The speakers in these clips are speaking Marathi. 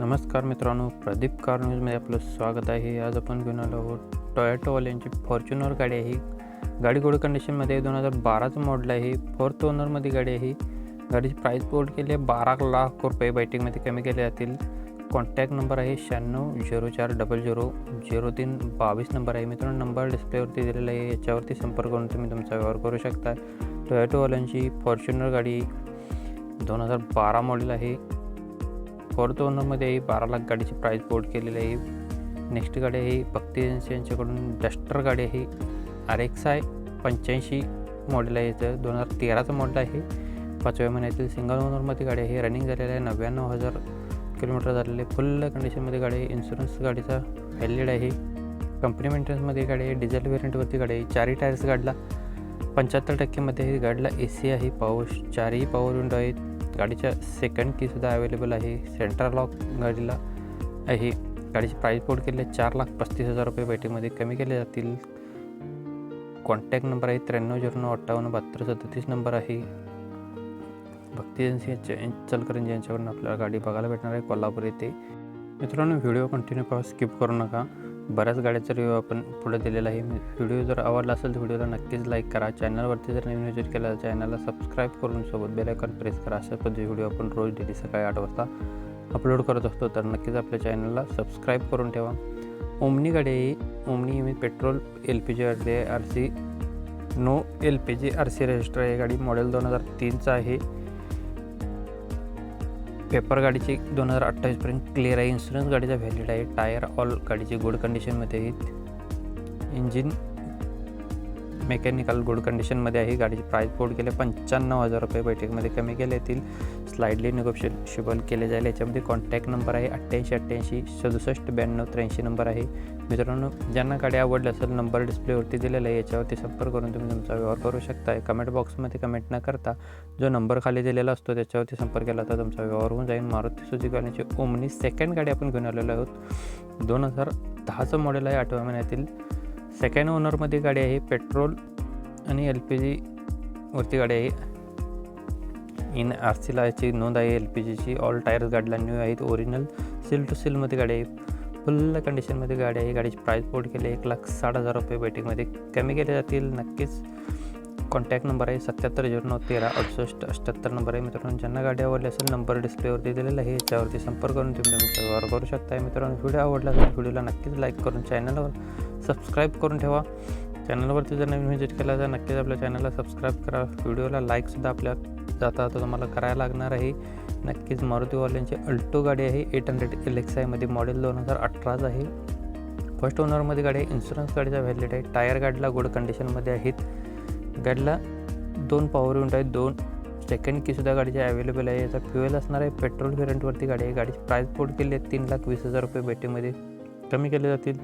नमस्कार मित्रांनो प्रदीप कार न्यूजमध्ये आपलं स्वागत आहे. आज आपण घेऊन आलो आहोत टोयॅटोवाल्यांची फॉर्च्युनर गाडी आहे. गाडी गोड कंडिशनमध्ये दोन हजार बाराचं मॉडल आहे. फोर्थ ओनरमध्ये गाडी आहे. गाडीची प्राईस बोल्ड केली आहे बारा लाख रुपये. बायटिंगमध्ये कमी केले जातील. कॉन्टॅक्ट नंबर आहे शहाण्णव झिरो चार डबल झिरो. झिरो तीन बावीस नंबर आहे. मित्रांनो नंबर डिस्प्लेवरती दिलेला आहे. याच्यावरती संपर्क करून तुम्ही तुमचा व्यवहार करू शकता. टोयॅटोवाल्यांची फॉर्च्युनर गाडी दोन हजार बारा मॉडेल आहे. फोर्थ ओनरमध्ये बारा लाख गाडीची प्राईस बोर्ड केलेली आहे. नेक्स्ट गाडी आहे भक्ती एजन्सी यांच्याकडून डस्टर गाडी आहे. आर एक्स आय पंच्याऐंशी मॉडेल आहे याचं. दोन हजार तेराचं मॉडेल आहे. पाचव्या महिन्यातील सिंगल ओनरमध्ये गाडी आहे. रनिंग झालेलं आहे नव्याण्णव हजार किलोमीटर झालेले फुल कंडिशनमध्ये गाडी आहे. इन्शुरन्स गाडीचा व्हॅलिड आहे. कंपनी मेंटेनन्समध्ये गाडी आहे. डिझेल व्हेरियंटवरती गाडी आहे. चारही टायर्स गाडीला. पंच्याहत्तर टक्केमध्ये गाडीला ए सी आहे. पाऊस चारही पॉवर विंडो आहेत. गाडीच्या सेकंड कीसुद्धा अवेलेबल आहे. सेंट्रल लॉक गाडीला आहे. गाडीची प्राईस बोर्ड केले चार लाख पस्तीस हजार रुपये बैठकीमध्ये कमी केले जातील. कॉन्टॅक्ट नंबर आहे त्र्याण्णव झिरो नऊ अठ्ठावन्न बहात्तर सदतीस नंबर आहे. भक्ती एजन्सी चलकरंजी यांच्याकडून आपल्याला गाडी बघायला भेटणार आहे कोल्हापूर येथे. मित्रांनो व्हिडिओ कंटिन्यू करा स्किप करू नका. बऱ्याच गाड्याचा रिव्ह्यू आपण पुढे दिलेला आहे. व्हिडिओ जर आवडला असेल तर व्हिडिओला नक्कीच लाईक करा. चॅनलवरती जर नवीन विजिट केला तर चॅनलला सबस्क्राईब करून सोबत बेल प्रेस करा. अशा पद्धती व्हिडिओ आपण रोज डेली सकाळी आठ वाजता अपलोड करत असतो. तर नक्कीच आपल्या चॅनलला सबस्क्राईब करून ठेवा. ओमनी गाडी ही ओमनी मी petrol L P G R C no L P G R C register आहे. गाडी मॉडेल दोन हजार तीनचा आहे. पेपर गाडीची दोन हजार अठ्ठावीसपर्यंत क्लिअर आहे. इन्शुरन्स गाडीचा व्हॅलिड आहे. टायर ऑल गाडीचे गुड कंडिशनमध्ये आहेत. इंजिन मेकॅनिकल गुड कंडिशनमध्ये आहे. गाडीची प्राईस बोर्ड केले पंच्याण्णव हजार रुपये. बैठकीमध्ये कमी केले येतील. स्लाइडली निगोशिएबल केले जाईल. याच्यामध्ये कॉन्टॅक्ट नंबर आहे अठ्ठ्याऐंशी अठ्ठ्याऐंशी सदुसष्ट ब्याण्णव त्र्याऐंशी नंबर आहे. मित्रांनो ज्यांना गाडी आवडली असेल नंबर डिस्प्लेवरती दिलेला आहे. याच्यावरती संपर्क करून तुम्ही तुमचा व्यवहार करू शकता कमेंट बॉक्समध्ये कमेंट न करता जो नंबर खाली दिलेला असतो त्याच्यावरती संपर्क केला तर तुमचा व्यवहार होऊन जाईल. मारुती सुझुकी ओमनी सेकंड गाडी आपण घेऊन आलेलो आहोत. दोन हजार दहाचं मॉडेल आहे आठव्या महिन्यातील. सेकंड ओनरमध्ये गाडी आहे पेट्रोल आणि एल पी जीवरती गाडी आहे. इन आर सीला याची नोंद आहे एल पी जीची ऑल टायर्स गाडीला न्यू आहेत ओरिजिनल सील टू सीलमध्ये गाडी आहे. फुल कंडिशनमध्ये गाडी आहे. गाडीची प्राईस बोर्ड केली एक लाख साठ हजार रुपये बैठकीमध्ये कमी केले जातील नक्कीच. कॉन्टॅक्ट नंबर आहे सत्याहत्तर झिरो नऊ तेरा अडुसष्ट अठ्ठ्याहत्तर नंबर आहे मित्रांनो. ज्यांना गाडी आवडली असेल नंबर डिस्प्लेवरती दिलेला आहे याच्यावरती संपर्क करून तुम्ही तुमचा व्यवहार करू शकता मित्रांनो व्हिडिओ आवडला असेल व्हिडिओला नक्कीच लाईक करून चॅनलवर सबस्क्राईब करून ठेवा. चॅनलवरती जर नवीन व्हिजिट केला तर नक्कीच आपल्या चॅनलला सबस्क्राईब करा. व्हिडिओला लाईकसुद्धा आपल्या जाता तर तुम्हाला करायला लागणार आहे. नक्कीच मारुतीवाल्यांची अल्टो गाडी आहे. एट हंड्रेड एल एक्स आयमध्ये मॉडेल दोन हजार अठराच आहे. फर्स्ट ओनरमध्ये गाडी आहे. इन्शुरन्स गाडीचा व्हॅलिड आहे. टायर गाडीला गुड कंडिशनमध्ये आहेत. गाडीला दोन पॉवर युनिट आहेत. दोन सेकंड कीसुद्धा गाडीची अवेलेबल आहे. याचा फ्युएल असणार आहे. पेट्रोल व्हेरियंटवरती गाडी आहे. गाडीची प्राईस बोर्ड केली आहे. तीन लाख वीस हजार रुपये बेटीमध्ये कमी केले जातील.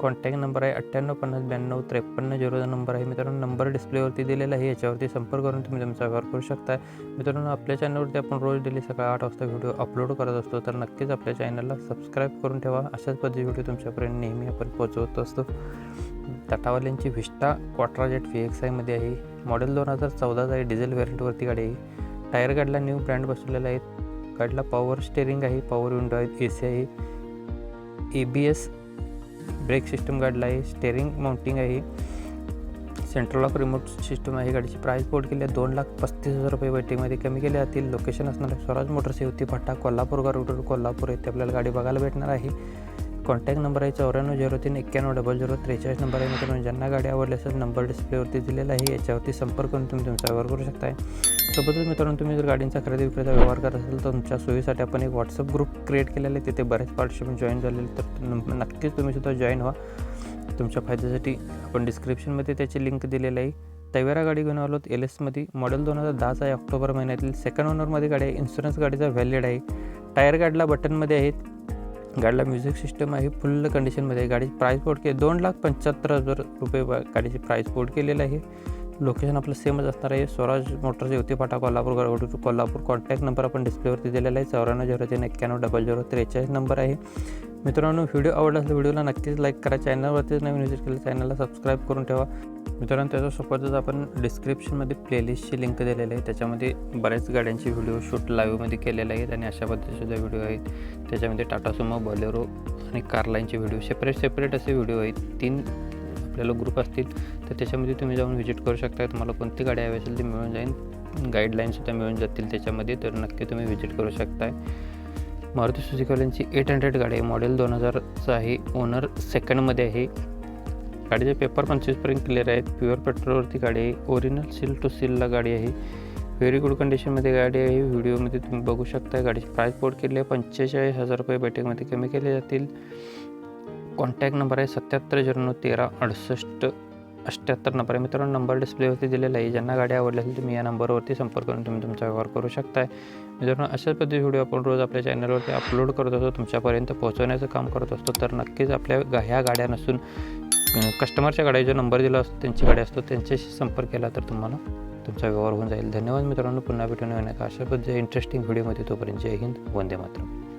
कॉन्टॅक्ट नंबर आहे अठ्ठ्याण्णव पन्नास ब्याण्णव त्रेपन्न झिरो नंबर आहे. मित्रांनो नंबर डिस्प्लेवरती दिलेला आहे. याच्यावरती संपर्क करून तुम्ही तुमचा व्यवहार करू शकता मित्रांनो आपल्या चॅनलवरती आपण रोज डेली सकाळी आठ वाजता व्हिडिओ अपलोड करत असतो तर नक्कीच आपल्या चॅनलला सबस्क्राईब करून ठेवा. अशाच पद्धती व्हिडिओ तुमच्यापर्यंत नेहमी आपण पोहोचवत असतो. टाटावाल्यांची Vista Quadra jet V X आयमध्ये आहे. मॉडेल दोन हजार चौदाचा आहे. डिझेल व्हेरियंटवरती गाडी आहे. टायर गाडीला न्यू ब्रँड बसवलेला आहे. गाडीला पॉवर स्टेअरिंग आहे. पॉवर विंडो आहे. ए सी आहे. A B S brake system गाडीला आहे स्टेअरिंग माउंटिंग आहे. सेंट्रल लॉक रिमोट सिस्टम आहे. गाडीची प्राईस बोर्ड केली आहे दोन लाख पस्तीस हजार रुपये बैठकीमध्ये कमी केले जातील लोकेशन असणार आहे स्वराज मोटर्स येवती फाटा कोल्हापूर रोड कोल्हापूर येथे आपल्याला गाडी बघायला भेटणार आहे. कॉन्टॅक्ट नंबर आहे चौऱ्याण्णव झिरो तीन एक्क्याण्णव डबल झिरो त्रेचाळीस नंबर आहे. मित्रांनो ज्यांना गाडी आवडली असेल नंबर डिस्प्लेवरती दिलेला आहे. याच्यावरती संपर्क करून तुम्ही तुमचा व्यवहार करू शकता सोबतच मित्रांनो तुम्ही जर गाडींचा खरेदी विक्रीचा व्यवहार करत असाल तर तुमच्या सोयीसाठी आपण एक व्हॉट्सअप ग्रुप क्रिएट केलेला आहे. तिथे बरेच पार्टिसिपंट जॉईन झालेले तर नक्कीच तुम्हीसुद्धा जॉईन व्हा. तुमच्या फायद्यासाठी आपण डिस्क्रिप्शनमध्ये त्याची लिंक दिलेली आहे. तवेरा गाडी घेऊन आलो एल एसमध्ये मॉडेल दोन हजार दहाचा आहे ऑक्टोबर महिन्यातील. सेकंड ओनरमध्ये गाडी आहे. इन्शुरन्स गाडीचा व्हॅलिड आहे. टायर गाडीला बटनमध्ये आहेत. गाडीला म्युझिक सिस्टम आहे. फुल कंडिशनमध्ये आहे. गाडीची प्राईस पोर्ट केली दोन लाख पंच्याहत्तर हजार रुपये गाडीची प्राईस पोर्ट केलेलं आहे. लोकेशन आपलं सेमच असणार आहे. Swaraj motors Yevati Phata Kolhapur Gadvadur Kolhapur. Contact number आपण डिस्प्लेवरती दिलेला आहे. चौऱ्याण्णव झिरो तीन एक्क्याण्णव डबल झिरो त्रेचाळीस नंबर आहे. मित्रांनो व्हिडिओ आवडला असेल व्हिडिओला नक्कीच लाईक करा. चॅनलवरतीच नवीन व्हिजिट केलं चॅनलला सबस्क्राईब करून ठेवा. मित्रांनो त्याच्यासोबतच आपण डिस्क्रिप्शनमध्ये प्लेलिस्टची लिंक दिलेली आहे त्याच्यामध्ये बऱ्याच गाड्यांचे व्हिडिओ शूट लाईव्हमध्ये केलेले आहेत आणि अशा पद्धतीचे व्हिडिओ आहेत. त्याच्यामध्ये टाटा सुमो बॉलेरो आणि कारलाईनचे व्हिडिओ सेपरेट सेपरेट असे व्हिडिओ आहेत. तीन आपल्याला ग्रुप असतील तर त्याच्यामध्ये तुम्ही जाऊन व्हिजिट करू शकता. तुम्हाला कोणती गाडी हवी असेल ती मिळून जाईल. गाईडलाईनसुद्धा मिळून जातील त्याच्यामध्ये तर नक्की तुम्ही व्हिजिट करू शकताय. मारुती सुझुकीवाल्यांची एट हंड्रेड गाडी आहे. मॉडेल दोन हजारचं आहे. ओनर सेकंडमध्ये आहे. गाडीचे पेपर पंचवीसपर्यंत क्लिअर आहेत. प्युअर पेट्रोलवरती गाडी आहे. ओरिजिनल सील टू सीलला गाडी आहे. व्हेरी गुड कंडिशनमध्ये गाडी आहे. व्हिडिओमध्ये तुम्ही बघू शकता गाडीची प्राईस बोर्ड केली आहे. पंचेचाळीस हजार रुपये बैठकमध्ये कमी केले जातील. कॉन्टॅक्ट नंबर आहे सत्याहत्तर झिरो नऊ तेरा अडुसष्ट अठ्ठ्याहत्तर नंबर आहे. मित्रांनो नंबर डिस्प्लेवरती दिलेला आहे. ज्यांना गाडी आवडली असेल तुम्ही या नंबरवरती संपर्क करून तुम्ही तुमचा व्यवहार करू शकताय. मित्रांनो अशाच पद्धती व्हिडिओ आपण रोज आपल्या चॅनलवरती अपलोड करत असतो. तुमच्यापर्यंत पोहोचवण्याचं काम करत असतो. तर नक्कीच आपल्या गा- ह्या गाड्या नसून कस्टमरच्या गाड्या जो नंबर दिला असतो त्यांची गाडी असतो त्यांच्याशी संपर्क केला तर तुम्हाला तुमचा व्यवहार होऊन जाईल. धन्यवाद मित्रांनो. पुन्हा भेटून येण्याचा अशा पद्धती इंटरेस्टिंग व्हिडिओमध्ये तोपर्यंत जय हिंद. वंदे मातरम.